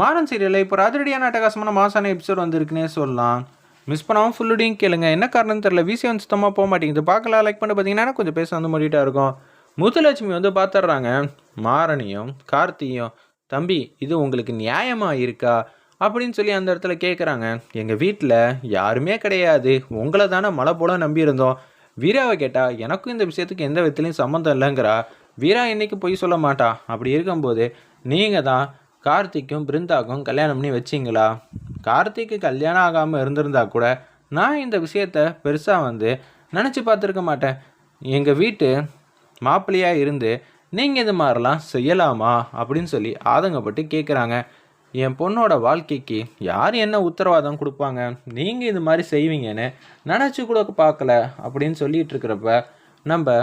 மாறன் சீரியலில் இப்போ அதிரடியான அட்டகாசமான மாசான எபிசோட் வந்திருக்குன்னே சொல்லலாம். மிஸ் பண்ணாமல் ஃபுல்லுடையும் கேளுங்க. என்ன காரணம் தெரில விசி வந்து சுத்தமாக போக மாட்டேங்குது. பார்க்கலாம். லைக் பண்ணி பார்த்தீங்கன்னா கொஞ்சம் பேச வந்து முடிட்டா இருக்கும். முத்துலட்சுமி வந்து பார்த்துட்றாங்க மாறனையும் கார்த்தியும் தம்பி இது உங்களுக்கு நியாயமாக இருக்கா? அப்படின்னு சொல்லி அந்த இடத்துல கேட்குறாங்க எங்கள் வீட்டில் யாருமே கிடையாது. உங்களை தானே மழை போல நம்பியிருந்தோம். வீராவை கேட்டால் எனக்கும் இந்த விஷயத்துக்கு எந்த விதத்துலையும் சம்மந்தம் இல்லைங்கிறா. வீரா இன்னைக்கு பொய் சொல்ல மாட்டா? அப்படி இருக்கும்போது நீங்கள் தான் கார்த்திக்கும் பிருந்தாக்கும் கல்யாணம் பண்ணி வச்சிங்களா? கார்த்திக்கு கல்யாணம் ஆகாமல் இருந்திருந்தா கூட நான் இந்த விஷயத்த பெருசாக வந்து நினச்சி பார்த்துருக்க மாட்டேன். எங்கள் வீட்டு மாப்பிள்ளையாக இருந்து நீங்கள் இது மாதிரிலாம் செய்யலாமா? அப்படின்னு சொல்லி ஆதங்கப்பட்டு கேட்குறாங்க என் பொண்ணோட வாழ்க்கைக்கு யார் என்ன உத்தரவாதம் கொடுப்பாங்க? நீங்கள் இது மாதிரி செய்வீங்கன்னு நினச்சி கூட பார்க்கல. அப்படின்னு சொல்லிட்டு இருக்கிறப்ப நம்ம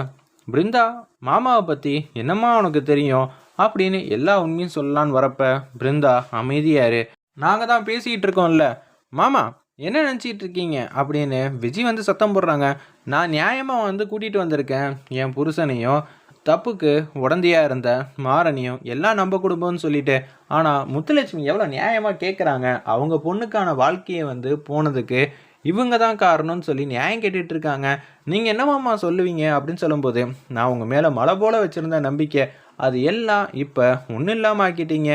பிருந்தா மாமாவை பற்றி என்னம்மா உனக்கு தெரியும்? அப்படின்னு எல்லா உண்மையும் சொல்லலான்னு வரப்ப பிருந்தா அமைதியாரு நாங்கள் தான் பேசிக்கிட்டு இருக்கோம்ல. மாமா என்ன நினச்சிட்டு இருக்கீங்க? அப்படின்னு விஜய் வந்து சத்தம் போடுறாங்க. நான் நியாயமாக வந்து கூட்டிகிட்டு வந்திருக்கேன். என் புருஷனையும் தப்புக்கு உடந்தையாக இருந்த மாறனையும் எல்லாம் நம்ம குடும்பம்னு சொல்லிட்டு. ஆனால் முத்துலட்சுமி எவ்வளோ நியாயமாக கேட்குறாங்க அவங்க பொண்ணுக்கான வாழ்க்கையை வந்து போனதுக்கு இவங்க தான் காரணம்னு சொல்லி நியாயம் கேட்டுட்டு இருக்காங்க. நீங்கள் என்னமாம்மா சொல்லுவீங்க? அப்படின்னு சொல்லும்போது நான் உங்கள் மேலே மலை போல வச்சுருந்த நம்பிக்கை அது எல்லாம் இப்போ ஒன்றும் இல்லாமல் ஆக்கிட்டீங்க.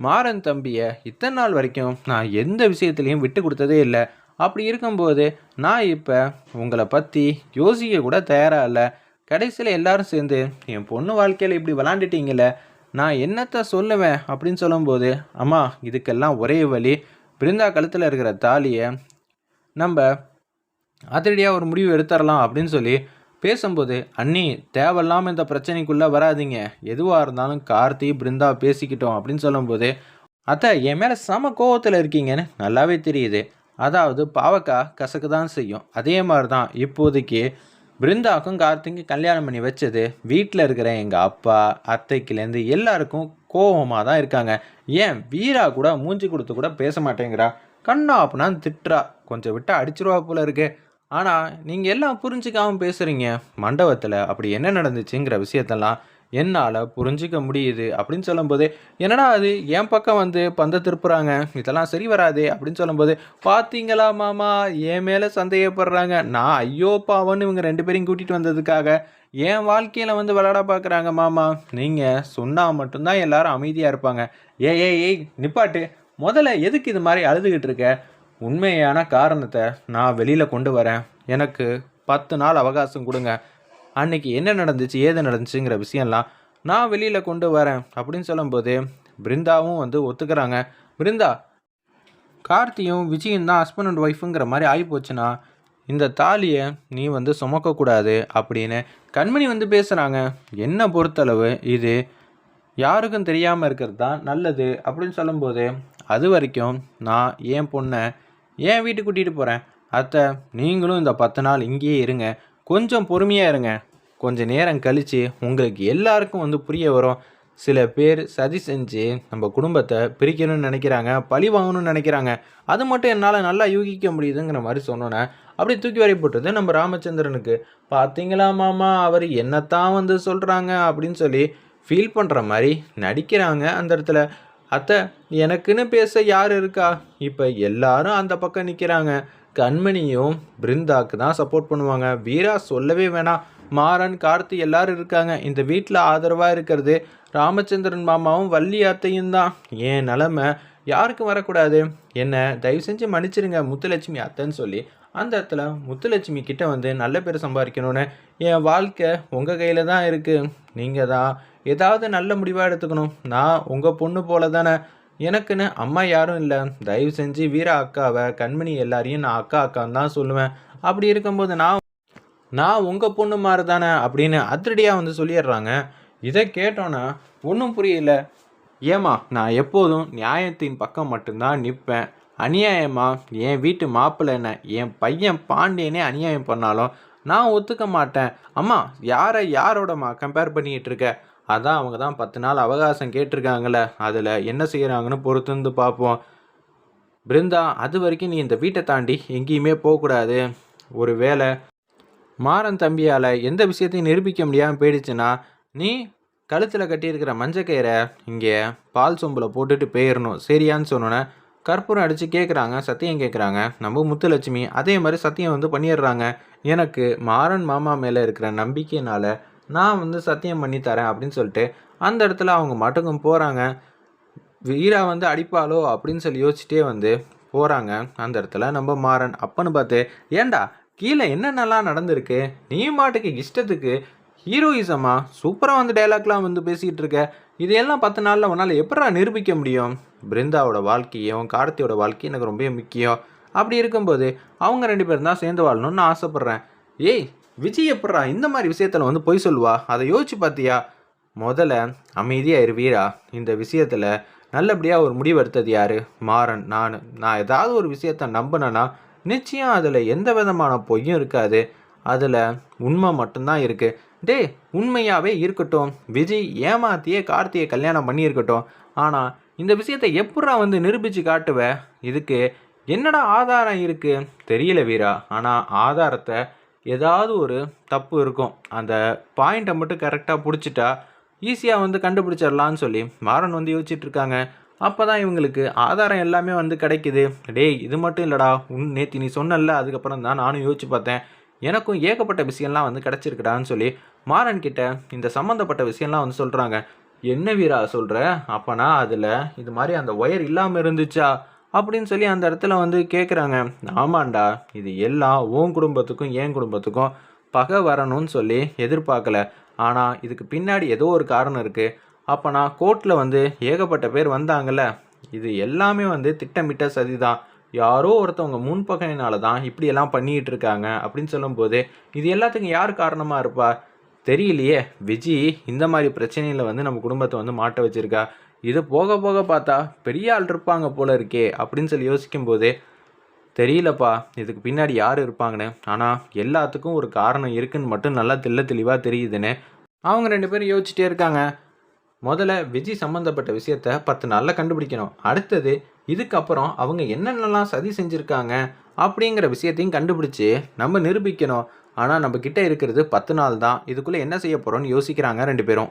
மாறன் தம்பியை இத்தனை நாள் வரைக்கும் நான் எந்த விஷயத்துலையும் விட்டு கொடுத்ததே இல்லை. அப்படி இருக்கும்போது நான் இப்போ உங்களை பற்றி யோசிக்க கூட தயாராக இல்லை. கடைசியில் எல்லாரும் சேர்ந்து என் பொண்ணு வாழ்க்கையில் இப்படி விளாண்டுட்டீங்கள நான் என்னத்தை சொல்லுவேன்? அப்படின்னு சொல்லும்போது அம்மா இதுக்கெல்லாம் ஒரே வழி பிருந்தா கழுத்தில் இருக்கிற தாலியை நம்ம அதிரடியாக ஒரு முடிவு எடுத்துடலாம் அப்படின்னு சொல்லி பேசும்போது அண்ணி தேவையில்லாமல் இந்த பிரச்சனைக்குள்ளே வராதீங்க. எதுவாக இருந்தாலும் கார்த்தி பிருந்தா பேசிக்கிட்டோம். அப்படின்னு சொல்லும்போது அத்தை என் மேலே சம கோவத்தில் இருக்கீங்கன்னு நல்லாவே தெரியுது. அதாவது பாவக்கா கசக்கு தான் செய்யும். அதே மாதிரி தான் இப்போதைக்கு பிருந்தாக்கும் கார்த்திக்கும் கல்யாணம் பண்ணி வச்சது வீட்டில் இருக்கிற எங்கள் அப்பா அத்தைக்குலேருந்து எல்லாருக்கும் கோவமாக தான் இருக்காங்க. ஏன்? வீரா கூட மூஞ்சி கொடுத்து கூட பேச மாட்டேங்கிறா. கண்ணா அப்படின்னா திட்டுறா. கொஞ்சம் விட்டு அடிச்சிருவா போல இருக்கு. ஆனால் நீங்கள் எல்லாம் புரிஞ்சுக்காமல் பேசுகிறீங்க மண்டபத்தில் அப்படி என்ன நடந்துச்சுங்கிற விஷயத்தெல்லாம் என்னால் புரிஞ்சிக்க முடியுது அப்படின்னு சொல்லும்போது என்னடா அது? என் பக்கம் வந்து பந்த திருப்புறாங்க. இதெல்லாம் சரி வராது அப்படின்னு சொல்லும்போது பார்த்தீங்களா மாமா? என் மேலே சந்தேகப்படுறாங்க. நான் ஐயோ பாவன்னு இவங்க ரெண்டு பேரையும் கூட்டிகிட்டு வந்ததுக்காக என் வாழ்க்கையில் வந்து விளையாட பார்க்குறாங்க மாமா. நீங்கள் சொன்னால் மட்டும்தான் எல்லாரும் அமைதியாக இருப்பாங்க. ஏ ஏய் ஏய் நிப்பாட்டு. முதல்ல எதுக்கு இது மாதிரி அழுதுகிட்டு இருக்க? உண்மையான காரணத்தை நான் வெளியில் கொண்டு வரேன். எனக்கு பத்து நாள் அவகாசம் கொடுங்க. அன்னைக்கு என்ன நடந்துச்சு ஏது நடந்துச்சுங்கிற விஷயம்லாம் நான் வெளியில் கொண்டு வரேன் அப்படின்னு சொல்லும்போது பிருந்தாவும் வந்து ஒத்துக்கிறாங்க. பிருந்தா கார்த்தியும் விஜயும் தான் ஹஸ்பண்ட் அண்ட் ஒய்ஃபுங்கிற மாதிரி ஆகிப்போச்சுன்னா இந்த தாலியை நீ வந்து சுமக்கக்கூடாது அப்படின்னு கண்மணி வந்து பேசுகிறாங்க என்னை பொறுத்தளவு இது யாருக்கும் தெரியாமல் இருக்கிறது தான் நல்லது அப்படின்னு சொல்லும்போது அது வரைக்கும் நான் என் பொண்ணை ஏன் வீட்டுக்கு கூட்டிகிட்டு போகிறேன் அத்தை நீங்களும் இந்த பத்து நாள் இங்கேயே இருங்க. கொஞ்சம் பொறுமையாக இருங்க. கொஞ்சம் நேரம் கழித்து உங்களுக்கு எல்லாருக்கும் வந்து புரிய வரும். சில பேர் சதி செஞ்சு நம்ம குடும்பத்தை பிரிக்கணும்னு நினைக்கிறாங்க பழி வாங்கணும்னு நினைக்கிறாங்க. அது மட்டும் என்னால் நல்லா யூகிக்க முடியுதுங்கிற மாதிரி சொன்னோன்னே அப்படி தூக்கி வரை போட்டது நம்ம ராமச்சந்திரனுக்கு. பார்த்தீங்களா மாமா அவர் என்னத்தான் வந்து சொல்கிறாங்க அப்படின்னு சொல்லி ஃபீல் பண்ணுற மாதிரி நடிக்கிறாங்க அந்த இடத்துல. அத்தை எனக்குன்னு பேச யார் இருக்கா? இப்போ எல்லாரும் அந்த பக்கம் நிற்கிறாங்க கண்மணியும் பிருந்தாக்கு தான் சப்போர்ட் பண்ணுவாங்க. வீரா சொல்லவே வேணாம். மாறன் கார்த்தி எல்லாரும் இருக்காங்க. இந்த வீட்டில் ஆதரவாக இருக்கிறது ராமச்சந்திரன் மாமாவும் வள்ளி அத்தையும் தான். என் நிலமை யாருக்கும் வரக்கூடாது. என்ன தயவு செஞ்சு மன்னிச்சிருங்க முத்துலட்சுமி அத்தைன்னு சொல்லி. அந்த இடத்துல முத்துலட்சுமி கிட்டே வந்து நல்ல பேர் சம்பாதிக்கணும்னு என் வாழ்க்கை உங்கள் கையில் தான் இருக்குது நீங்கள் தான் ஏதாவது நல்ல முடிவாக எடுத்துக்கணும். நான் உங்கள் பொண்ணு போல தானே. எனக்குன்னு அம்மா யாரும் இல்லை. தயவு செஞ்சு வீரா அக்காவை கண்மணி எல்லாரையும் நான் அக்கா அக்கான்னு தான் சொல்லுவேன். அப்படி இருக்கும்போது நான் நான் உங்கள் பொண்ணு மாதிரி தானே அப்படின்னு அதிரடியாக வந்து சொல்லிடுறாங்க. இதை கேட்டோன்னே ஒன்றும் புரியல. ஏமா நான் எப்போதும் நியாயத்தின் பக்கம் மட்டும்தான் நிற்பேன் அநியாயமா? என் வீட்டு மாப்பிள்ளை என்ன? என் பையன் பாண்டியனே அநியாயம் பண்ணாலும் நான் ஒத்துக்க மாட்டேன். அம்மா யாரை யாரோடம்மா கம்பேர் பண்ணிகிட்டு இருக்க? அதான் அவங்க தான் பத்து நாள் அவகாசம் கேட்டிருக்காங்களே அதில் என்ன செய்கிறாங்கன்னு பொறுத்து வந்து பார்ப்போம். பிருந்தா அது வரைக்கும் நீ இந்த வீட்டை தாண்டி எங்கேயுமே போகக்கூடாது. ஒரு வேலை மாறன் தம்பியால் எந்த விஷயத்தையும் நிரூபிக்க முடியாமல் போயிடுச்சுன்னா நீ கழுத்தில் கட்டியிருக்கிற மஞ்சக்கயிறை இங்கே பால் சொம்பில் போட்டுட்டு போயிடணும் சரியான்னு சொன்னோன்னே கற்பூரம் அடித்து கேட்குறாங்க சத்தியம் கேட்குறாங்க நம்ம முத்துலட்சுமி அதே மாதிரி சத்தியம் வந்து பண்ணிடுறாங்க. எனக்கு மாறன் மாமா மேலே இருக்கிற நம்பிக்கையினால் நான் வந்து சத்தியம் பண்ணி தரேன் அப்படின்னு சொல்லிட்டு அந்த இடத்துல அவங்க மட்டுக்கும் போகிறாங்க வீரா வந்து அடிப்பாளோ அப்படின்னு சொல்லி யோசிச்சுட்டே வந்து போகிறாங்க அந்த இடத்துல. நம்ம மாறன் அப்பன்னு பார்த்து ஏண்டா கீழே என்னென்னலாம் நடந்திருக்கு? நீ மாட்டுக்கு இஷ்டத்துக்கு ஹீரோயிசமா சூப்பராக வந்து டைலாக்லாம் வந்து பேசிகிட்டு இருக்க. இதையெல்லாம் பத்து நாளில் உன்னால் எப்படா நிரூபிக்க முடியும்? பிருந்தாவோட வாழ்க்கையும் கார்த்தியோட வாழ்க்கையும் எனக்கு ரொம்ப முக்கியம். அப்படி இருக்கும்போது அவங்க ரெண்டு பேரும் தான் சேர்ந்து வாழணும்னு ஆசைப்பட்றேன். ஏய் விஜய் எப்பட்றா இந்த மாதிரி விஷயத்தில் வந்து பொய் சொல்லுவா? அதை யோசிச்சு பார்த்தியா? முதல்ல அமைதியாக இரு வீரா. இந்த விஷயத்தில் நல்லபடியாக ஒரு முடிவு எடுத்தது யார்? மாறன் நான். நான் ஏதாவது ஒரு விஷயத்த நம்பினேன்னா நிச்சயம் அதில் எந்த விதமான பொய்யும் இருக்காது. அதில் உண்மை மட்டும்தான் இருக்குது டேய் உண்மையாகவே இருக்கட்டும். விஜய் ஏமாத்தியே கார்த்தியை கல்யாணம் பண்ணியிருக்கட்டும். ஆனால் இந்த விஷயத்தை எப்படா வந்து நிரூபித்து காட்டுவ? இதுக்கு என்னடா ஆதாரம் இருக்குது தெரியல வீரா. ஆனால் ஆதாரத்தை ஏதாவது ஒரு தப்பு இருக்கும். அந்த பாயிண்ட்டை மட்டும் கரெக்டாக பிடிச்சிட்டா ஈஸியாக வந்து கண்டுபிடிச்சிடலான்னு சொல்லி மாறன் வந்து யோசிச்சுட்ருக்காங்க. அப்போ தான் இவங்களுக்கு ஆதாரம் எல்லாமே வந்து கிடைக்குது. டேய் இது மட்டும் இல்லைடா. உன் நேற்று நீ சொன்னல அதுக்கப்புறம் தான் நானும் யோசிச்சு பார்த்தேன். எனக்கும் ஏகப்பட்ட விஷயம்லாம் வந்து கிடச்சிருக்கடான்னு சொல்லி மாறன் கிட்ட இந்த சம்மந்தப்பட்ட விஷயம்லாம் வந்து சொல்கிறாங்க என்ன வீரா சொல்கிற அப்போனா அதில் இது மாதிரி அந்த ஒயர் இல்லாமல் இருந்துச்சா? அப்படின்னு சொல்லி அந்த இடத்துல வந்து கேட்குறாங்க ஆமாண்டா இது எல்லாம் உன் குடும்பத்துக்கும் என் குடும்பத்துக்கும் பகை வரணும்னு சொல்லி எதிர்பார்க்கல. ஆனால் இதுக்கு பின்னாடி ஏதோ ஒரு காரணம் இருக்குது அப்போ நான் கோர்ட்டில் வந்து ஏகப்பட்ட பேர் வந்தாங்கல்ல. இது எல்லாமே வந்து திட்டமிட்ட சதி தான் யாரோ ஒருத்தவங்க முன்பகையினால தான் இப்படியெல்லாம் பண்ணிகிட்டு இருக்காங்க அப்படின்னு சொல்லும்போது இது எல்லாத்துக்கும் யார் காரணமாக இருப்பா? தெரியலையே. விஜி இந்த மாதிரி பிரச்சனையில் வந்து நம்ம குடும்பத்தை வந்து மாட்ட வச்சுருக்கா? இது போக போக பார்த்தா பெரிய ஆள் இருப்பாங்க போல இருக்கே அப்படின்னு சொல்லி யோசிக்கும்போது தெரியலப்பா இதுக்கு பின்னாடி யார் இருப்பாங்கன்னு? ஆனால் எல்லாத்துக்கும் ஒரு காரணம் இருக்குன்னு மட்டும் நல்லா தெல்ல தெளிவாக தெரியுதுன்னு அவங்க ரெண்டு பேரும் யோசிச்சுட்டே இருக்காங்க. முதல்ல விஜய் சம்மந்தப்பட்ட விஷயத்த பத்து நாளில் கண்டுபிடிக்கணும். அடுத்தது இதுக்கப்புறம் அவங்க என்னென்னலாம் சதி செஞ்சுருக்காங்க அப்படிங்கிற விஷயத்தையும் கண்டுபிடிச்சி நம்ம நிரூபிக்கணும். ஆனால் நம்ம கிட்டே இருக்கிறது பத்து நாள் தான். இதுக்குள்ளே என்ன செய்ய போகிறோம்னு யோசிக்கிறாங்க ரெண்டு பேரும்.